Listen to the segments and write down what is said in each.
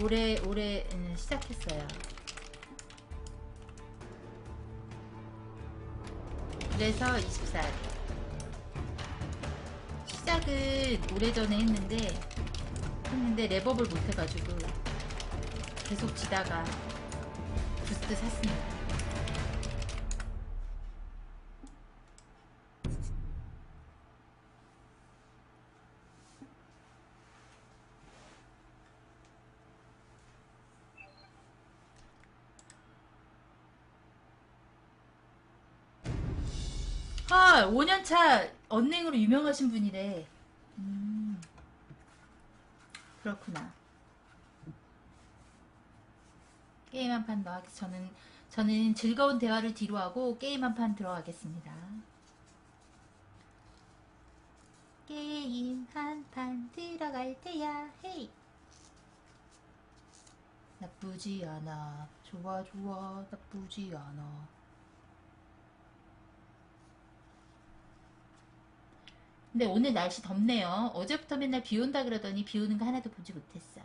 올해 올해 음, 시작했어요. 그래서 20살. 시작은 오래전에 했는데 했는데 랩업을 못 해가지고 계속 지다가 부스트 샀습니다. 언냉으로 유명하신 분이래. 음, 그렇구나. 게임 한 판 더 하기 저는 저는 즐거운 대화를 뒤로 하고 게임 한 판 들어가겠습니다. 게임 한 판 들어갈 때야 헤이 나쁘지 않아 좋아 좋아 나쁘지 않아 근데 오늘 날씨 덥네요. 어제부터 맨날 비 온다 그러더니 비 오는 거 하나도 보지 못했어.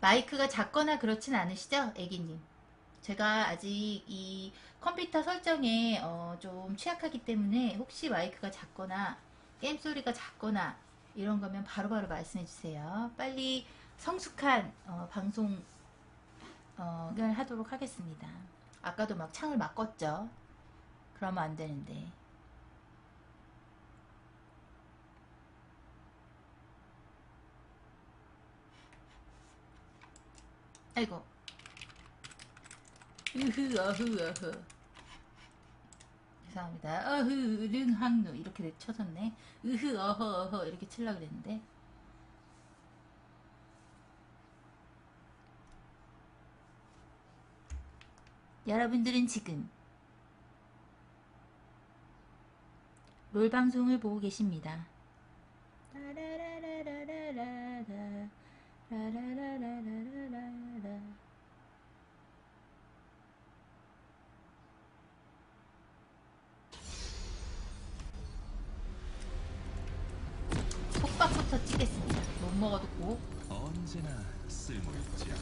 마이크가 작거나 그렇진 않으시죠? 애기님. 제가 아직 이 컴퓨터 설정에 어, 좀 취약하기 때문에 혹시 마이크가 작거나 게임 소리가 작거나 이런 거면 바로바로 말씀해 주세요. 빨리 성숙한 어, 방송 어, 을 하도록 하겠습니다. 아까도 막 창을 막 껐죠. 그러면 안 되는데. 아이고. 으흐, 어흐, 어흐. 죄송합니다. 어흐, 릉 항루. 이렇게 쳐졌네. 으흐, 어허, 어허. 이렇게 칠라 그랬는데. 여러분들은 지금 롤 방송을 보고 계십니다. 속박부터 찌겠습니다. 못 먹어도 고. 언제나 쓸모있지요.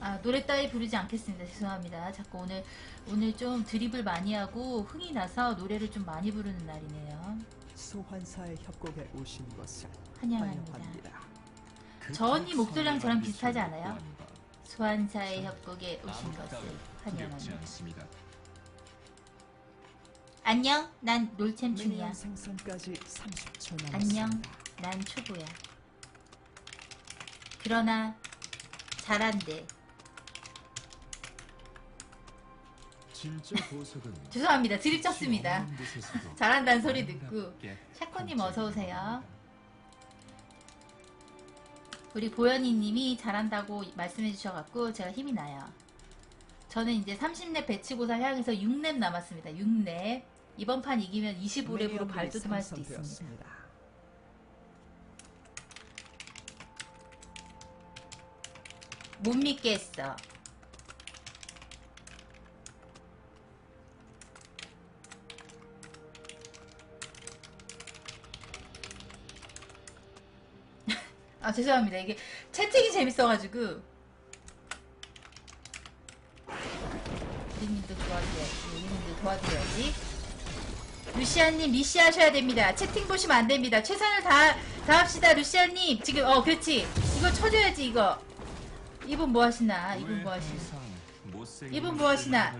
아 노래 따위 부르지 않겠습니다. 죄송합니다. 자꾸 오늘 오늘 좀 드립을 많이 하고 흥이 나서 노래를 좀 많이 부르는 날이네요. 소환사의 협곡에 오신 것을 환영합니다. 환영합니다. 저 언니 목소리랑 저랑 비슷하지 않아요? 소환사의 협곡에 오신 것을 환영합니다. 안녕, 난 롤챔충이야. 미니언 생성까지 30초 안녕, 남았습니다. 난 초보야. 그러나 잘한대. 진짜 보석은 죄송합니다. 드립 쳤습니다. 없는 곳에서도 잘한다는 소리 듣고 아름답게 샤코님. 어서 오세요. 우리 보현이님이 잘한다고 말씀해 주셔갖고 제가 힘이 나요. 저는 이제 30렙 배치고사 향해서 6렙 남았습니다. 6렙. 이번 판 이기면 25렙으로 미니언들이 발돋움할 수도 있습니다. 못 믿겠어. 아 죄송합니다. 이게 채팅이 재밌어가지고 우리님도 도와드려야지. 우리님도 도와드려야지. 루시아님 리시하셔야 됩니다. 채팅 보시면 안 됩니다. 최선을 다, 다합시다. 루시아님 지금 어 그렇지. 이거 쳐줘야지 이거. 이분 뭐 하시나? 이분 왜뭐 하시나? 이분 뭐 하시나?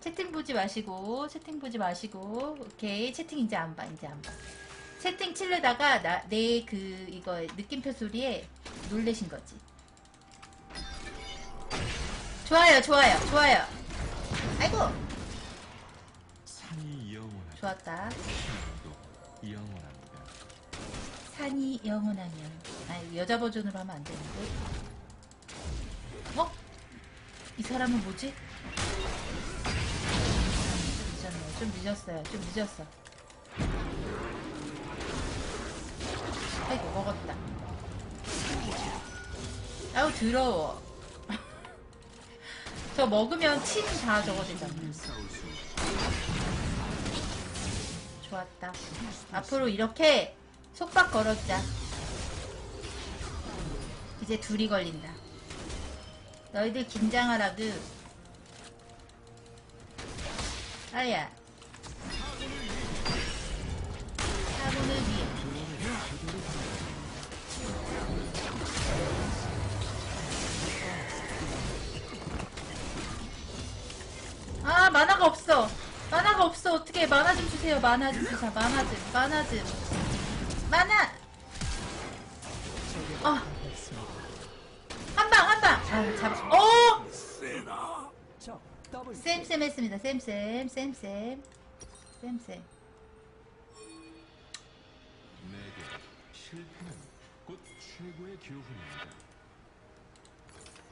채팅 보지 마시고 채팅 보지 마시고 오케이 채팅 이제 안 봐 이제 안 봐. 채팅 칠려다가 나내그 이거 느낌표 소리에 놀래신 거지. 좋아요 좋아요 좋아요. 아이고 좋았다. 산이 영원하면 아 여자 버전으로 하면 안 되는데. 어? 이 사람은 뭐지? 좀 늦었네. 좀 늦었어요. 좀 늦었어. 아이고 먹었다 아우 더러워 저 먹으면 침 다 저거 되잖아 좋았다. 앞으로 이렇게 속박 걸었자. 이제 둘이 걸린다. 너희들 긴장하라고 아야. 사본을 위해 아 만화가 없어 없어. 어떻게 만화 좀 주세요. 만화 좀 주세요. 만화 좀. 만화 좀. 만화. 어 한방 한방. 아 잡아 어? 적 더블 쌤쌤 했습니다. 쌤쌤 쌤쌤. 쌤쌤. 내게 실패는 곧 최고의 교훈입니다.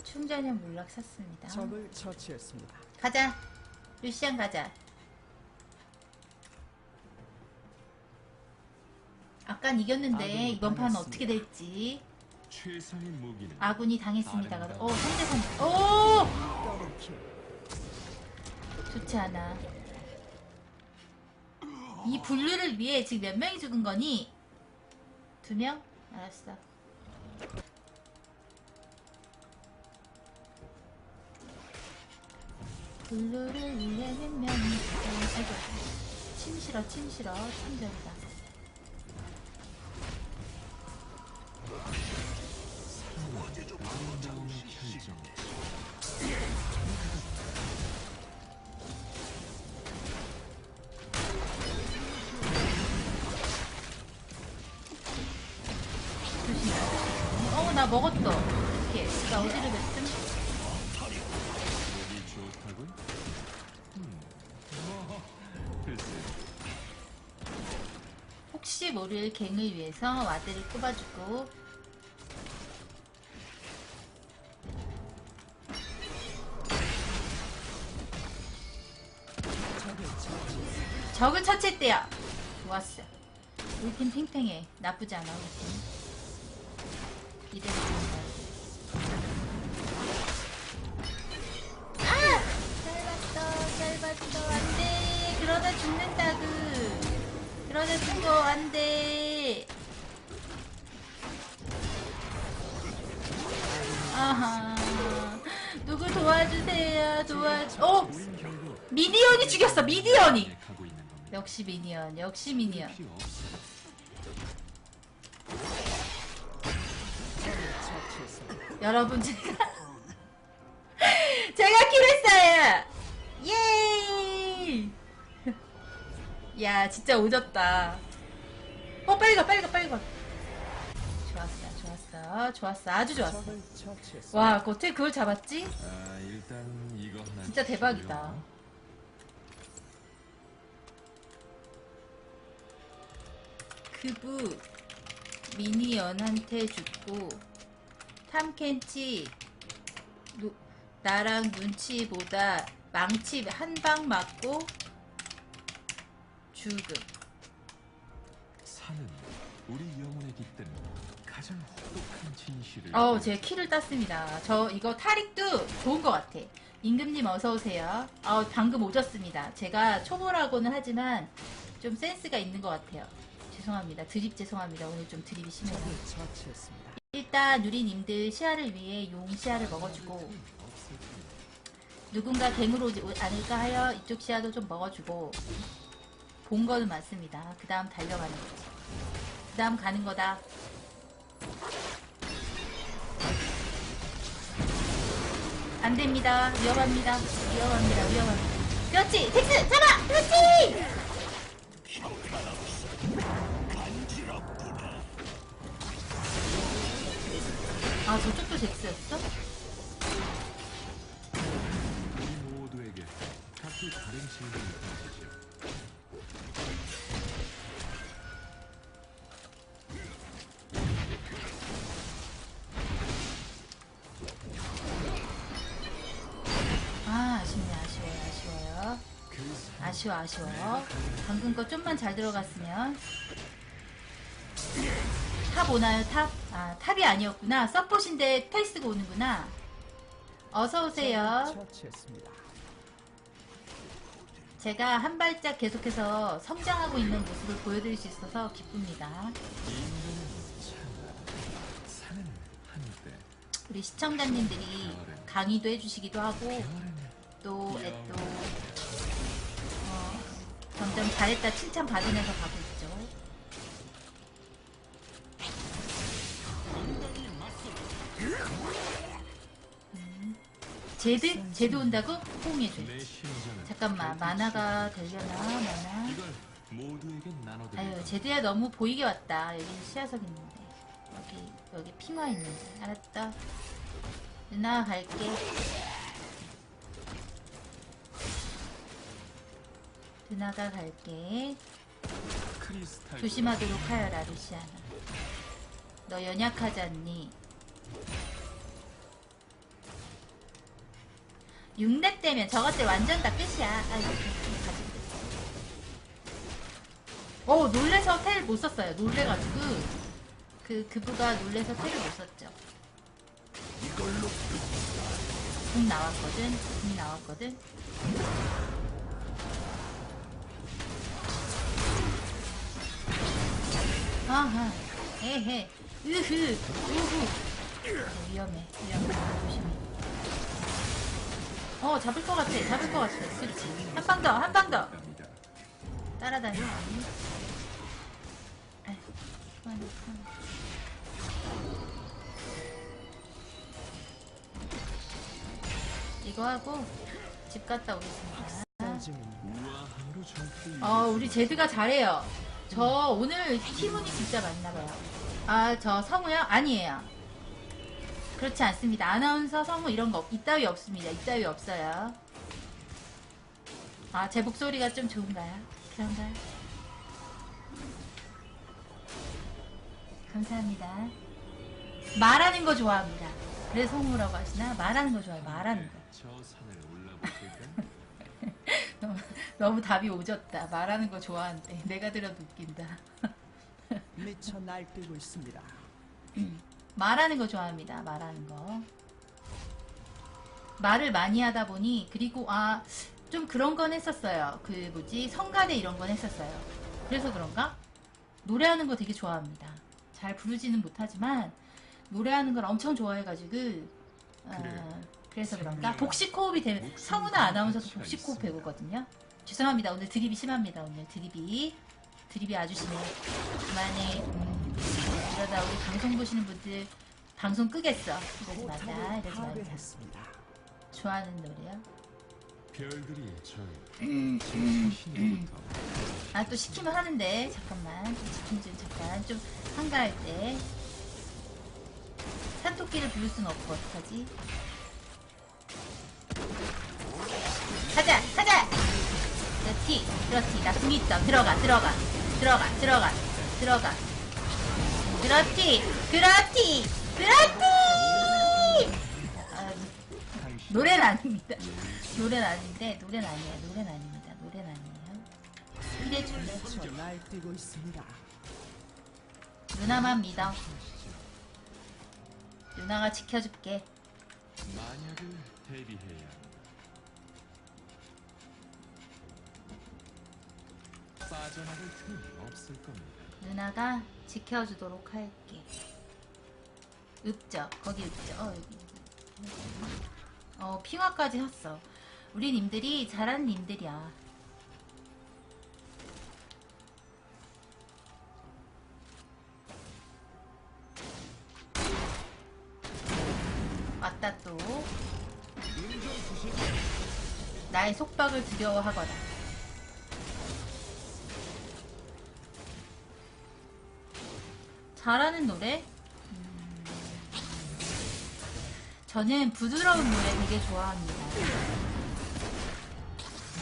충전형 몰락 샀습니다. 적을 처치했습니다. 가자. 루시안 가자 아깐 이겼는데 이번 판. 어떻게 될지 아군이 당했습니다. 어 3대3 오 킬. 좋지 않아 이 분류를 위해 지금 몇 명이 죽은 거니? 두 명? 알았어 분류를 위해 몇 명이 죽은 아이고 침 싫어 침 싫어 참전이다 결정. 어나 먹었어 이렇게 나 어디를? 목이 좋다군? 음, 뭐, 글쎄, 혹시 모를 갱을 위해서 와드를 꼽아주고 팀 팽팽해. 나쁘지 않아 이대로 좋은다 아! 잘 봤어 그러다 죽어 안 돼. 아하. 누구 도와주세요 도와주. 어? 미니언이 죽였어 미니언이. 역시 미니언 역시 미니언 여러분 제가 제가 킬했어요 예이 야 진짜 오졌다 어 빨리 가 빨리 가 빨리 가 좋았어 좋았어 좋았어 아주 좋았어. 와 어떻게 그걸 잡았지? 아, 일단 이거 진짜 대박이다. 그부 미니언한테 죽고 탐켄치 노- 나랑 눈치보다 망치 한 방 맞고 죽음. 사는 우리 영혼에 깃든 가장 혹독한 진실을 어우 제가 키를 땄습니다. 저 이거 타릭도 좋은 것 같아. 임금님 어서오세요. 어 방금 오셨습니다. 제가 초보라고는 하지만 좀 센스가 있는 것 같아요. 죄송합니다. 드립 죄송합니다. 오늘 좀 드립이 심해서. 적을 처치했습니다. 일단 누리님들 시야를 위해 용 시야를 먹어주고. 누군가 갱으로 오지 않을까 하여 이쪽 시야도 좀 먹어주고 본 거는 많습니다. 그 다음 달려가는 거지. 그 다음 가는 거다. 안 됩니다. 위험합니다. 위험합니다. 위험합니다. 그렇지! 텍스! 잡아! 그렇지! 아, 저쪽도 잭스였어? 우리 모두에게 각기 다른 질문이 던지죠. 아, 아쉽네. 아쉬워요. 아쉬워요. 그 사람 아쉬워. 아쉬워 아쉬워 방금 거 좀만 잘 들어갔으면 탑 오나요 탑? 아 탑이 아니었구나 서폿인데 텔 쓰고 오는구나 어서오세요. 제가 한 발짝 계속해서 성장하고 있는 모습을 보여드릴 수 있어서 기쁩니다 우리 시청자님들이 강의도 해주시기도 하고 또, 에, 또 어, 점점 잘했다 칭찬 받으면서 가고. 음. 제드? 제드 온다고? 호응해줘. 잠깐만, 만화가 되려나? 만화? 아유, 제드야 너무 보이게 왔다. 여기 시야석 있는데. 여기, 여기 핑화 있는데. 알았다. 누나 갈게. 누나가 갈게. 조심하도록 하여라, 루시아나. 너 연약하지 않니? 6렙 되면 저것들 완전 다 끝이야. 아이고, 가지고. 어, 놀래서 텔 못 썼어요. 놀래가지고. 그, 그부가 놀래서 텔을 못 썼죠. 궁 나왔거든. 궁 나왔거든. 아하, 에헤, 으흐, 우후. 어, 위험해, 위험해, 조심해. 어, 잡을 것 같아, 잡을 것 같아. 그렇지. 한 방 더, 한 방 더. 갑니다. 따라다녀. 이거 하고 집 갔다 오겠습니다. 어, 우리 제드가 잘해요. 저 오늘 팀운이 진짜 많나봐요. 아, 저 성우요? 아니에요. 그렇지 않습니다. 아나운서, 성우 이런 거, 없- 이따위 없습니다. 이따위 없어요. 아, 제 목소리가 좀 좋은가요? 그런가요? 감사합니다. 말하는 거 좋아합니다. 그래서 성우라고 하시나? 말하는 거 좋아해요. 말하는 거. 너무, 너무 답이 오졌다. 말하는 거 좋아한대. 내가 들어도 웃긴다. 미쳐 날뛰고 있습니다. 말하는 거 좋아합니다. 말하는 거. 말을 많이 하다 보니 그리고 아 좀 그런 건 했었어요. 그 뭐지 성가대 이런 건 했었어요. 그래서 그런가 노래하는 거 되게 좋아합니다. 잘 부르지는 못하지만 노래하는 걸 엄청 좋아해가지고 어, 그래서 그런가 복식 호흡이 되면 성우나 아나운서도 복식 호흡 배우거든요. 죄송합니다. 오늘 드립이 심합니다. 오늘 드립이 드립이 아주 심해. 그만해. 음, 이러다 우리 방송 보시는 분들 방송 끄겠어. 이러지 마자. 이러지 마자. 파괴했습니다. 좋아하는 노래요? 별들이 절 음, 신부터 아또 시키면 하는데 잠깐만 좀 집중 좀 잠깐 좀 한가할 때 산토끼를 부를 순 없고 어떡하지? 가자 가자 그렇지 그렇지 나궁 있어 들어가 들어가 들어가 들어가 들어가 그렇지 그렇지 그렇지 아, 노래는 아닙니다 노래는 아닌데 노래는 아니에요 노래는 아닙니다 노래는 아니에요 이래 줄래. 누나만 믿어. 누나가 지켜줄게. 만약을 대비해야. 빠져나갈 틈은 없을 겁니다. 누나가 지켜주도록 할게. 읍죠. 거기 읍죠. 어, 여기. 어, 핑화까지 했어. 우리 님들이 잘하는 님들이야. 왔다 또. 나의 속박을 두려워하거나. 잘하는 노래? 음, 저는 부드러운 노래 되게 좋아합니다.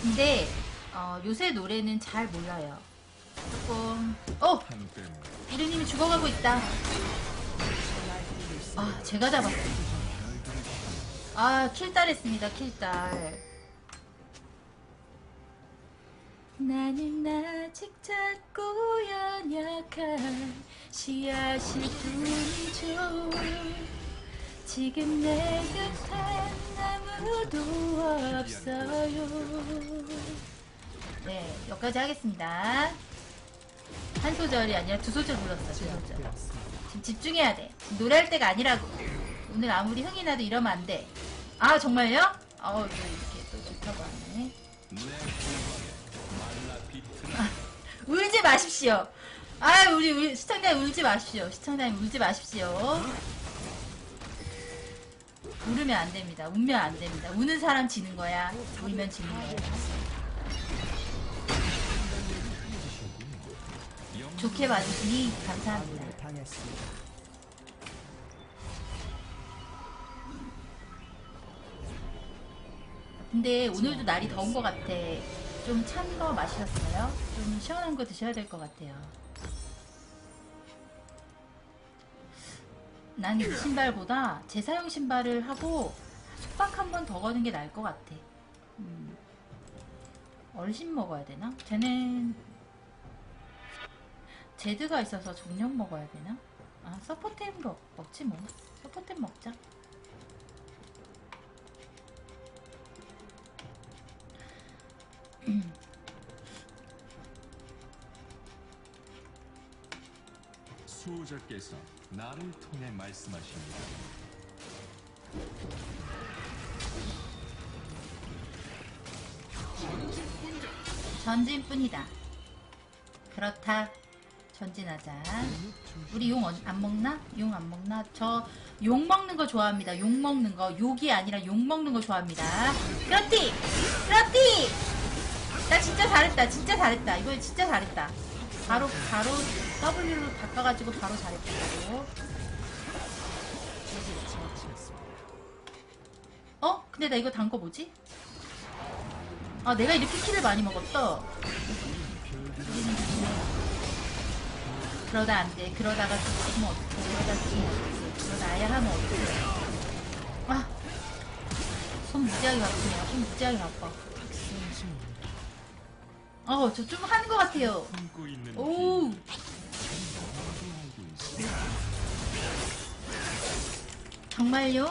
근데 어, 요새 노래는 잘 몰라요. 조금 어 이르님이 죽어가고 있다. 아 제가 잡았어요. 아 킬딸 했습니다 킬딸. 나는 아직 작고 연약한 씨앗일 뿐이죠 지금 내 곁엔 아무도 없어요 네 여기까지 하겠습니다 한 소절이 아니라 두 소절 불렀어 두 소절. 지금 집중해야 돼. 지금 노래할 때가 아니라고. 오늘 아무리 흥이 나도 이러면 안 돼. 아, 정말요? 어, 또 이렇게 또 좋다고 하네. 울지 마십시오. 아, 우리, 우리 시청자님 울지 마십시오. 시청자님 울지 마십시오. 울으면 안 됩니다. 울면 안 됩니다. 우는 사람 지는 거야. 울면 지는 거야. 좋게 봐주시니 감사합니다. 근데 오늘도 날이 더운 것 같아. 좀 찬 거 마셨어요? 좀 시원한 거 드셔야 될 것 같아요. 난 이 신발보다 재사용 신발을 하고 속박 한 번 더 거는 게 나을 것 같아. 음. 얼씬 먹어야 되나? 쟤는 제드가 있어서 종력 먹어야 되나? 아 서포템 먹, 먹지 뭐. 서포템 먹자. 수호자께서 나를 통해 말씀하십니다. 전진뿐이다. 그렇다. 전진하자. 우리 용 안 먹나? 용 안 먹나? 저용 먹는 거 좋아합니다. 용 먹는 거. 욕이 아니라 용 먹는 거 좋아합니다. 그렇지! 그렇지! 나 진짜 잘했다. 진짜 잘했다. 이거 진짜 잘했다. 바로, 바로 W로 바꿔가지고 바로 잘했다. 어? 근데 나 이거 단 거 뭐지? 아, 내가 이렇게 키를 많이 먹었어. 그러다 안 돼. 그러다가 죽으면 어떡해. 그러다 죽으면 어떡해. 그러다야 하면 어떡해. 아! 손 무지하게 아프네요. 손 무지하게 아파. 어, 저 좀 하는 것 같아요. 오! 정말요?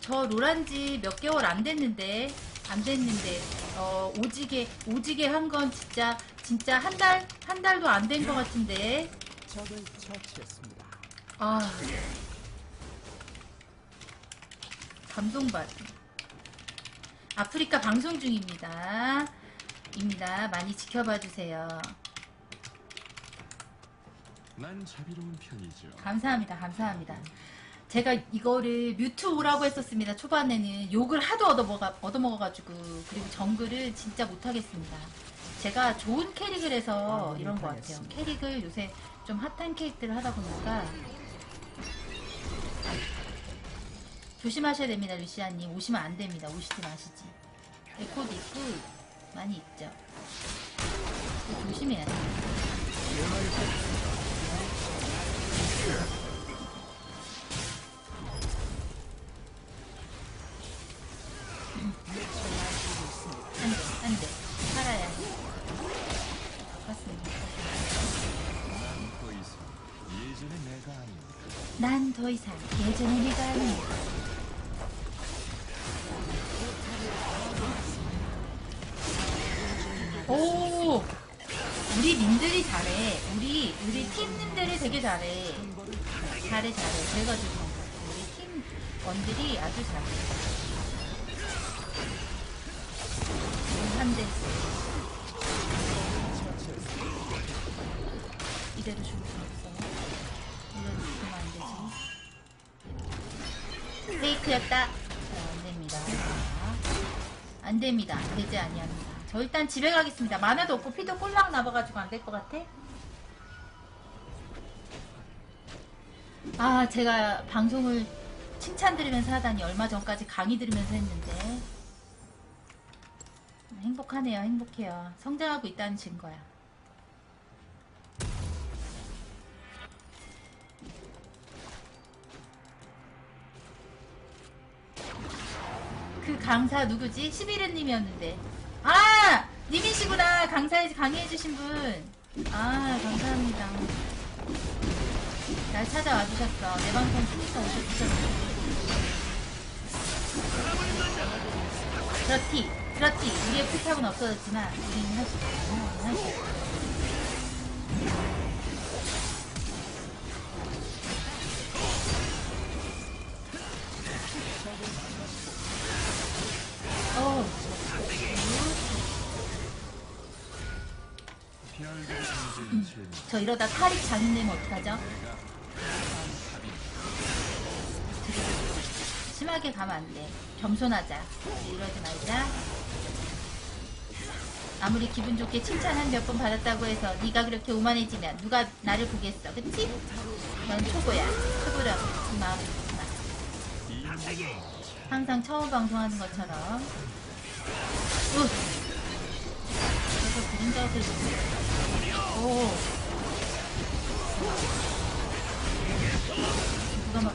저 롤한지 몇 개월 안 됐는데 안 됐는데 어 오지게 오지게 한 건 진짜 진짜 한 달 한 달도 안 된 것 같은데 적을 처치했습니다. 아 감동받 아프리카 방송 중입니다 입니다 많이 지켜봐 주세요 난 자비로운 편이죠. 감사합니다. 감사합니다. 제가 이거를 뮤트 오라고 했었습니다. 초반에는 욕을 하도 얻어먹어, 얻어먹어가지고 그리고 정글을 진짜 못하겠습니다. 제가 좋은 캐릭을 해서 아, 이런 것 같아요. 캐릭을 요새 좀 핫한 캐릭들을 하다 보니까 조심하셔야 됩니다. 루시아님 오시면 안 됩니다. 오시지 마시지. 에코도 있고 많이 있죠. 조심해야 돼요. 안 돼, 안 돼. 살아야 해. 맞습니다. 더 이상 예전의 내가 아닙니다. 난 더 이상 예전의 내가 아니야. 잘해, 잘해. 그래가지고, 우리 팀 원들이 아주 잘해. 한 대. 이대로 죽을 수 없어. 이대로 죽으면 안 되지. 페이크였다. 자, 안 됩니다. 안 됩니다. 되지 아니합니다. 저 일단 집에 가겠습니다. 만화도 없고 피도 꼴랑 나봐가지고 안 될 것 같아. 아, 제가 방송을 칭찬 들으면서 하다니 얼마 전까지 강의 들으면서 했는데 행복하네요. 행복해요. 성장하고 있다는 증거야. 그 강사 누구지? 11회님이었는데. 아! 님이시구나 강사해 강의해주신 분. 아 감사합니다. 날 찾아와 주셨어. 내 방송 순위가 오셔주셨어. 그렇지, 그렇지. 우리의 풀탑은 없어졌지만 우리는 할수 있어. 할수 있어. 어, 재미 저 이러다 탈익 장인되면 어떡하죠? 심하게 가면 안 돼. 겸손하자. 이러지 말자. 아무리 기분 좋게 칭찬 한 몇 번 받았다고 해서 네가 그렇게 오만해지면 누가 나를 보겠어. 그치? 넌 초보야. 초보라고 그 마음을 먹지 마. 항상 처음 방송하는 것처럼. 우! 그래서 그림자들 오. 누가 막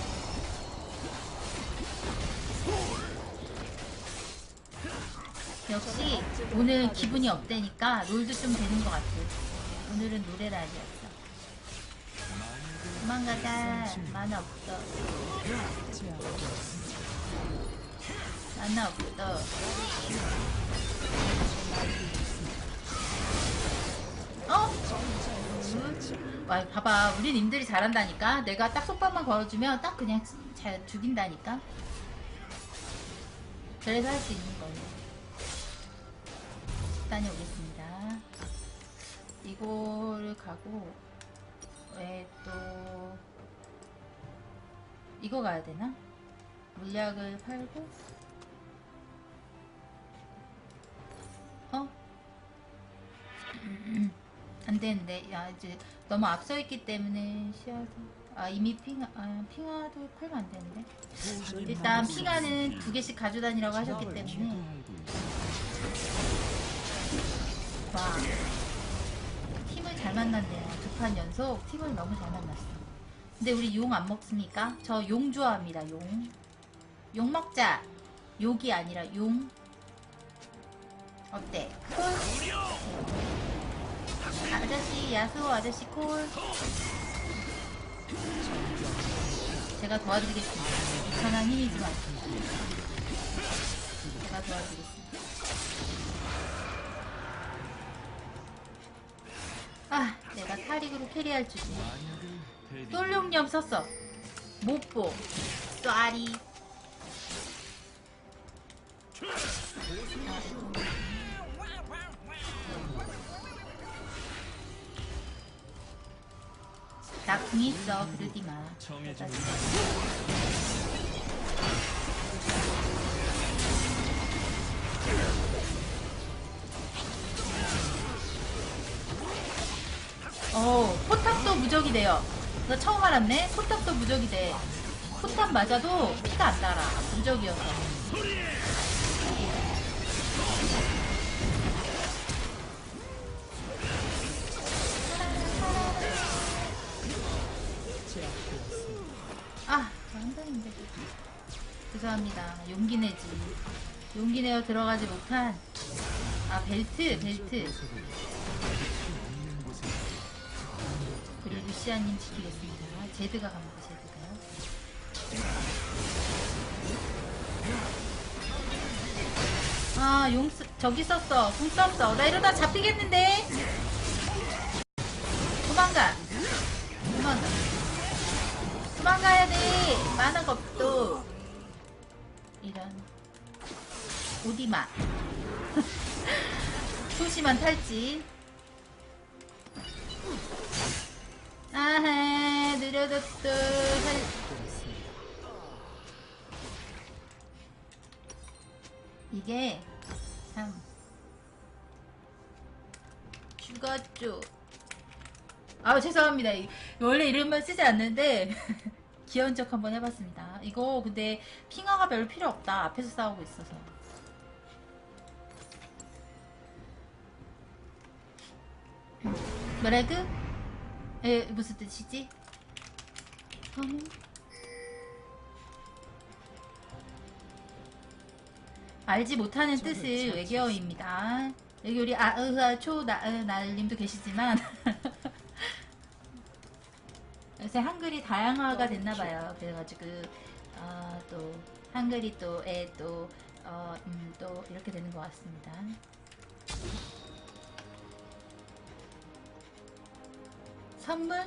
역시 오늘 기분이 없대니까 롤도 좀 되는 것 같아 오늘은 노래를 아니었어 도망가자 만화 없어 만화 없어 어? 와, 봐봐. 우리 님들이 잘한다니까. 내가 딱 속박만 걸어주면 딱 그냥 잘 죽인다니까. 그래서 할 수 있는 거예요. 다녀오겠습니다. 이거를 가고, 왜 또, 이거 가야 되나? 물약을 팔고, 어? 안 되는데 야 이제 너무 앞서 있기 때문에 시야도 아 이미 핑아 아, 핑아도 팔면 안 되는데 일단 핑아는 두 개씩 가져다니라고 하셨기 때문에 와 팀을 잘 만났네요. 두 판 연속 팀을 너무 잘 만났어. 근데 우리 용 안 먹습니까? 저 용 좋아합니다 용. 용 먹자. 욕이 아니라 용. 어때? 콜? 아저씨 야수 아저씨 콜. 제가 도와드리겠습니다. 2천원 힘이지만. 제가 도와드리겠습니다 내가 타릭으로 캐리할 대디 솔룡염 썼어. 못보 쏘아리. 나궁 있어. 그러지 마 무적이 돼요 나 처음 알았네 포탑도 무적이 돼 포탑 맞아도 피가 안 날아 무적이어서 아, 저 한달인데. 죄송합니다. 용기 내지. 용기 내어 들어가지 못한. 아, 벨트, 벨트. 루시아님 지키겠습니다. 제드가 갑니다, 제드가요. 아, 용, 쓰, 저기 썼어. 궁 썼어. 나 이러다 잡히겠는데? 도망가. 도망가. 도망가야 돼. 만화가 없어. 이런. 오디마. 소심한 탈진. 아하, 느려졌어. 살... 이게 참 죽어 좋았죠. 아 죄송합니다. 이- 원래 이름만 쓰지 않는데 귀여운 척 한번 해봤습니다. 이거 근데 핑화가 별로 필요 없다. 앞에서 싸우고 있어서. 뭐라고? 에 무슨 뜻이지? 음. 알지 못하는 뜻을 외계어입니다. 여기 우리 아으아 초나날님도 계시지만 요새 한글이 다양화가 됐나봐요. 그래가지고 어, 또 한글이 또에또 어, 음, 또 이렇게 되는 것 같습니다. 선물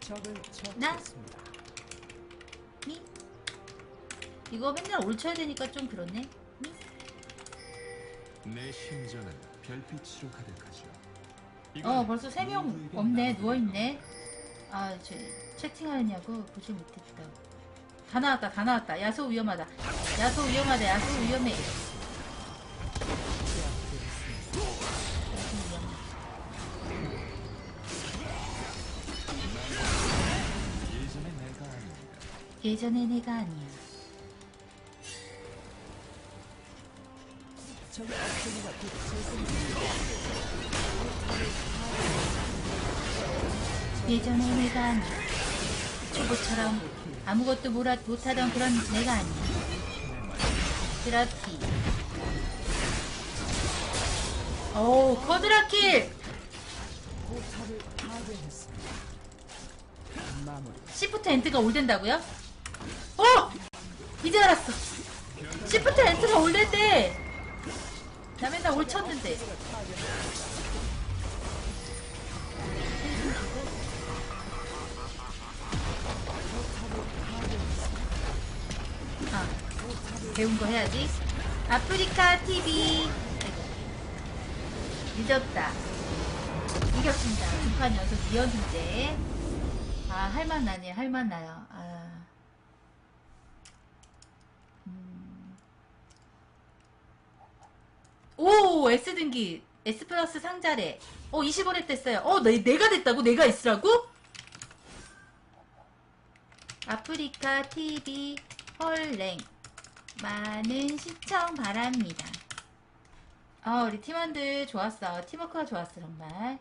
적을 나? 처치했습니다. 미 이거 맨날 올 쳐야 되니까 좀 그렇네. 미 내 심장은 별빛으로 가득하죠. 어 이건 벌써 세 명 모두에게 없네 누워 있네. 아 저 채팅하느냐고 보지 못했다. 다 나왔다 다 나왔다. 야소 위험하다. 야소 위험하다. 야소 위험해. 야소 위험해. 예전의 내가 아니야. 예전의 내가 아니야. 초보처럼 아무것도 몰아, 못하던 그런 내가 아니야. 그렇지. 오, 커드라킬! 포탑을 파괴했습니다. 마무리. 시프트 엔트가 올 된다고요? 어! 이제 알았어. 시프트 엔트가 올된대. 나 맨날 올 쳤는데. 아, 배운 거 해야지. 아프리카 TV. 늦었다. 이겼습니다. 두판 연속 2연승제. 아, 할만 나네, 할만 나요. 오, S 등기. S 플러스 상자래. 어, 25렙 됐어요. 어, 내, 내가 됐다고? 내가 S라고? 아프리카 TV 헐랭. 많은 시청 바랍니다. 아, 우리 팀원들 좋았어. 팀워크가 좋았어, 정말.